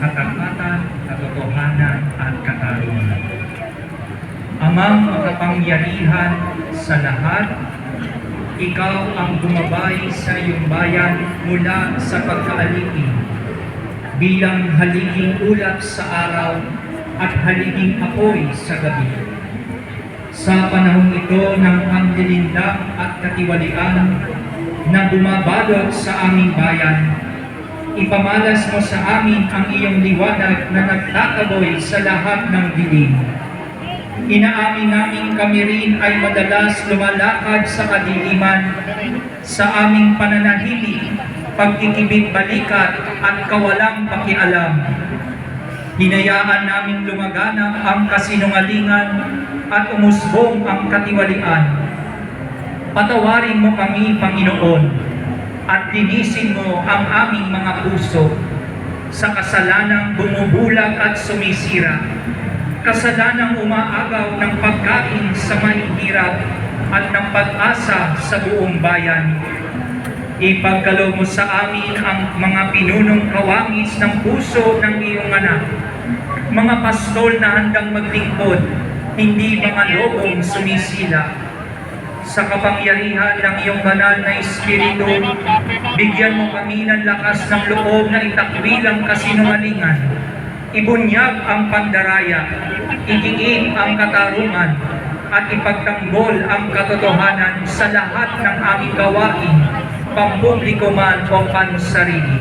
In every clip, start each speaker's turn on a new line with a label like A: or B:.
A: katapatan, katotohanan at katarungan. Amang makapangyarihan sa lahat, ikaw ang gumabay sa iyong bayan mula sa pagkaalipin bilang haliging ulap sa araw at haliging apoy sa gabi. Sa panahong ito ng panlilindang at katiwalian na bumabalot sa aming bayan, ipamalas mo sa amin ang iyong liwanag na nagtataboy sa lahat ng dilim. Inaamin namin kami rin ay madalas lumalakad sa kadiliman sa aming pananahimik, pagkikibit balikat at kawalang pakialam. Hinayaan namin lumaganap ang kasinungalingan at umusbong ang katiwalian. Patawarin mo kami, Panginoon, at linisin mo ang aming mga puso sa kasalanang bumubulag at sumisira, kasalanang umaagaw ng pagkain sa mahihirap at ng pag-asa sa buong bayan. Ipagkaloob mo sa amin ang mga pinunong kawangis ng puso ng iyong anak, mga pastol na handang maglingkod, hindi mga lobong sumisila. Sa kapangyarihan ng iyong banal na Espiritu, bigyan mo kami ng lakas ng loob na itakwil ang kasinungalingan, ibunyag ang pandaraya, igiin ang katarungan, at ipagtanggol ang katotohanan sa lahat ng aming gawain, pampubliko man o pansarili.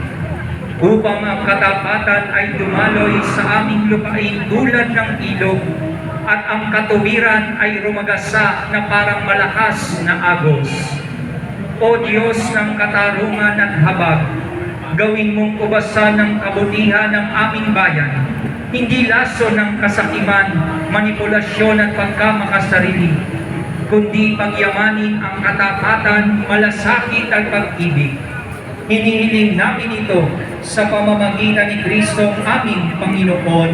A: Upang ang katapatan ay dumaloy sa aming lupain tulad ng ilog at ang katuwiran ay rumagasa na parang malakas na agos. O Diyos ng katarungan at habag, gawin mong kubasan ng kabutihan ng aming bayan, hindi laso ng kasakiman, manipulasyon at pagkamakasarili, kundi pagyamanin ang katapatan, malasakit at pag-ibig. Hinihiling namin ito sa pamamagitan ni Kristo aming Panginoon.